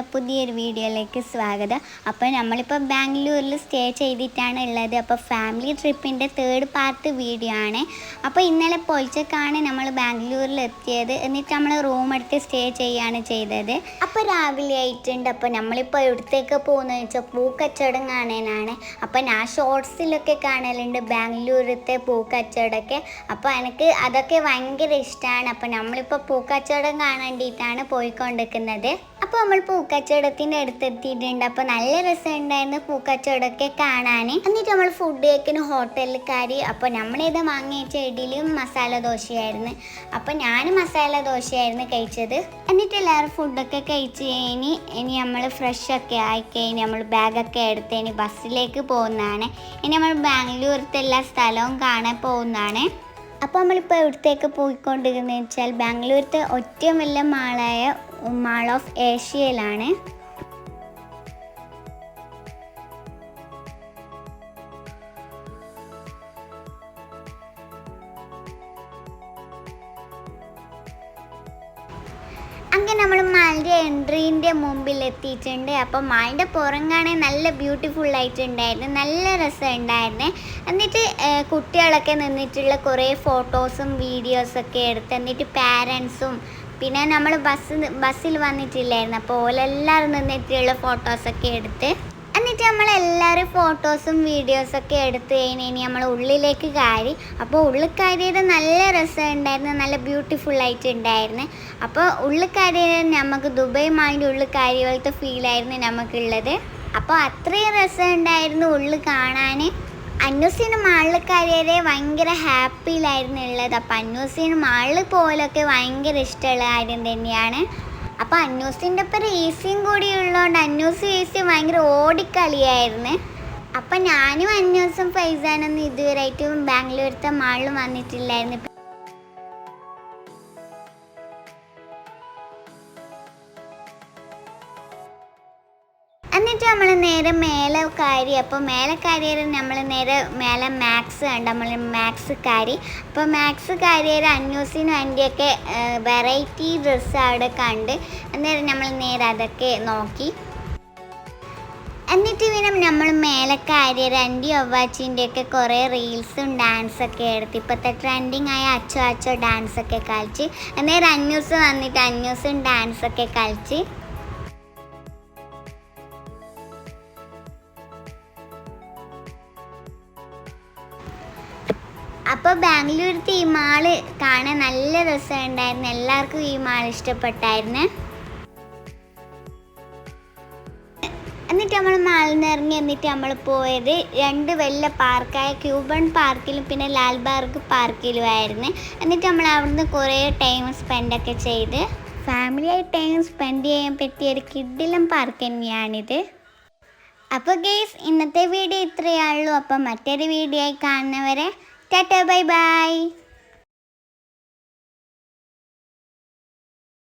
ചാനലിലേക്ക് സ്വാഗതം. അപ്പോൾ നമ്മളിപ്പോൾ ബാംഗ്ലൂരിൽ സ്റ്റേ ചെയ്തിട്ടാണ് ഉള്ളത്. അപ്പോൾ ഫാമിലി ട്രിപ്പിന്റെ തേർഡ് പാർട്ട് വീഡിയോ ആണ്. അപ്പോൾ ഇന്നലെ പൊളിച്ചക്കാണ് നമ്മൾ ബാംഗ്ലൂരിൽ എത്തിയത്. എന്നിട്ട് നമ്മൾ റൂം എടുത്ത് സ്റ്റേ ചെയ്യുകയാണ് ചെയ്തത്. അപ്പോൾ രാവിലെ ആയിട്ടുണ്ട്. അപ്പോൾ നമ്മളിപ്പോൾ എവിടത്തേക്ക് പോകുന്നത് വെച്ചാൽ പൂക്കച്ചവടം കാണാനാണ്. അപ്പോൾ ഞാൻ ഷോർട്സിലൊക്കെ കാണലുണ്ട് ബാംഗ്ലൂരത്തെ പൂക്കച്ചവടമൊക്കെ. അപ്പോൾ എനിക്ക് അതൊക്കെ ഭയങ്കര ഇഷ്ടമാണ്. അപ്പോൾ നമ്മളിപ്പോൾ പൂക്കച്ചവടം കാണേണ്ടിയിട്ടാണ് പോയിക്കൊണ്ടിരിക്കുന്നത്. അപ്പോൾ നമ്മൾ പൂക്കച്ചവടത്തിന്റെ അടുത്ത് എത്തിയിട്ടുണ്ട് അപ്പോൾ നല്ല രസമുണ്ടായിരുന്നു പൂക്കച്ചവടമൊക്കെ കാണാൻ എന്നിട്ട് നമ്മൾ ഫുഡ് കഴിക്കുന്ന ഹോട്ടലിൽ കയറി അപ്പോൾ നമ്മളിത് വാങ്ങിയ ഇഡ്ഡലിയും മസാല ദോശയായിരുന്നു. അപ്പോൾ ഞാൻ മസാല ദോശയായിരുന്നു കഴിച്ചത്. എന്നിട്ട് എല്ലാവരും ഫുഡൊക്കെ കഴിച്ച് കഴിഞ്ഞ് ഇനി നമ്മൾ ഫ്രഷ് ഒക്കെ ആയി കഴിഞ്ഞ് നമ്മൾ ബാഗൊക്കെ എടുത്ത് ഇനി ബസ്സിലേക്ക് പോകുന്നതാണ്. ഇനി നമ്മൾ ബാംഗ്ലൂരത്തെ എല്ലാ സ്ഥലവും കാണാൻ പോകുന്നതാണ്. അപ്പോൾ നമ്മളിപ്പോൾ എവിടത്തേക്ക് പോയിക്കൊണ്ടിരിക്കുന്നത് വെച്ചാൽ ബാംഗ്ലൂരത്തെ ഏറ്റവും വലിയ മാളായ മാൾ ഓഫ് ഏഷ്യയിലാണ്. അങ്ങനെ നമ്മൾ മാളിന്റെ എൻട്രീന്റെ മുമ്പിൽ എത്തിയിട്ടുണ്ട്. അപ്പോൾ മാളിന്റെ പുറങ്ങാണെ നല്ല ബ്യൂട്ടിഫുൾ ആയിട്ടുണ്ടായിരുന്നു. നല്ല രസമുണ്ടായിരുന്നു. എന്നിട്ട് കുട്ടികളൊക്കെ നിന്നിട്ടുള്ള കുറേ ഫോട്ടോസും വീഡിയോസൊക്കെ എടുത്ത് എന്നിട്ട് പാരൻസും പിന്നെ നമ്മൾ ബസ് ബസ്സിൽ വന്നിട്ടില്ലായിരുന്നു. അപ്പോൾ ഓലെല്ലാവരും നിന്നിട്ടുള്ള ഫോട്ടോസൊക്കെ എടുത്ത് എന്നിട്ട് നമ്മൾ എല്ലാവരും ഫോട്ടോസും വീഡിയോസൊക്കെ എടുത്ത് കഴിഞ്ഞ് നമ്മൾ ഉള്ളിലേക്ക് കയറി. അപ്പോൾ ഉള്ളിൽ കയറിയത് നല്ല രസമുണ്ടായിരുന്നു. നല്ല ബ്യൂട്ടിഫുൾ ആയിട്ട് ഉണ്ടായിരുന്നു അപ്പോൾ ഉള്ളിൽ കയറിയത് നമുക്ക് ദുബായ് മാളിന്റെ ഉള്ളിൽ കയറിയ പോലത്തെ ഫീലായിരുന്നു നമുക്കുള്ളത്. അപ്പോൾ അത്രയും രസമുണ്ടായിരുന്നു ഉള്ളിൽ കാണാൻ അന്നൂസിന് മാളിൽ കയറിയത് ഭയങ്കര ഹാപ്പിയിലായിരുന്നു ഉള്ളത്. അപ്പം അന്നൂസിന് മാളിൽ പോലൊക്കെ ഭയങ്കര ഇഷ്ടമുള്ള കാര്യം തന്നെയാണ്. അപ്പം അന്നൂസിന്റെ ഒപ്പം റേസിയും കൂടി ഉള്ളതുകൊണ്ട് അന്നൂസ് ഈസി ഭയങ്കര ഓടിക്കളിയായിരുന്നു. അപ്പം ഞാനും അന്നൂസും ഫൈസാനൊന്നും ഇതുവരെയായിട്ടും ബാംഗ്ലൂരത്തെ മാളിൽ വന്നിട്ടില്ലായിരുന്നു. എന്നിട്ട് നമ്മൾ നേരെ മേലെ കയറി അപ്പോൾ മേലെ കയറിയത് നമ്മൾ നേരെ മേലെ മാക്സ് കണ്ട നമ്മൾ മാക്സ് കയറി. അപ്പോൾ മാക്സ് കയറിയത് അന്യൂസിന് അതിന്റെയൊക്കെ വെറൈറ്റി ഡ്രസ്സ് അവിടെ കണ്ട്. അന്നേരം നമ്മൾ നേരെ അതൊക്കെ നോക്കി. എന്നിട്ട് പിന്നെ നമ്മൾ മേലെ കയറിയത് രണ്ടി ഒവ്വാച്ചിന്റെയൊക്കെ കുറേ റീൽസും ഡാൻസൊക്കെ എടുത്ത്. ഇപ്പോഴത്തെ ട്രെൻഡിങ് ആയ അച്ചോ അച്ചോ ഡാൻസൊക്കെ കളിച്ച്. അന്നേരം അന്യൂസ് വന്നിട്ട് അന്യൂസും ഡാൻസൊക്കെ കളിച്ച്. അപ്പോൾ ബാംഗ്ലൂരത്തെ ഈ മാൾ കാണാൻ നല്ല രസമുണ്ടായിരുന്നു. എല്ലാവർക്കും ഈ മാൾ ഇഷ്ടപ്പെട്ടായിരുന്നു. എന്നിട്ട് നമ്മൾ മാളിൽ നിന്ന് ഇറങ്ങി എന്നിട്ട് നമ്മൾ പോയത് രണ്ട് വലിയ പാർക്കായ ക്യൂബൺ പാർക്കിലും പിന്നെ ലാൽബാർഗ് പാർക്കിലും ആയിരുന്നു എന്നിട്ട് നമ്മൾ അവിടുന്ന് കുറേ ടൈം സ്പെൻഡൊക്കെ ചെയ്ത്. ഫാമിലിയായി ടൈം സ്പെൻഡ് ചെയ്യാൻ പറ്റിയ ഒരു കിഡിലും പാർക്ക് തന്നെയാണിത്. അപ്പോൾ ഗെയ്സ് ഇന്നത്തെ വീഡിയോ ഇത്രയേ ഉള്ളൂ. അപ്പം മറ്റൊരു വീഡിയോ ആയി കാണുന്നവരെ ടാറ്റ ബൈ ബൈ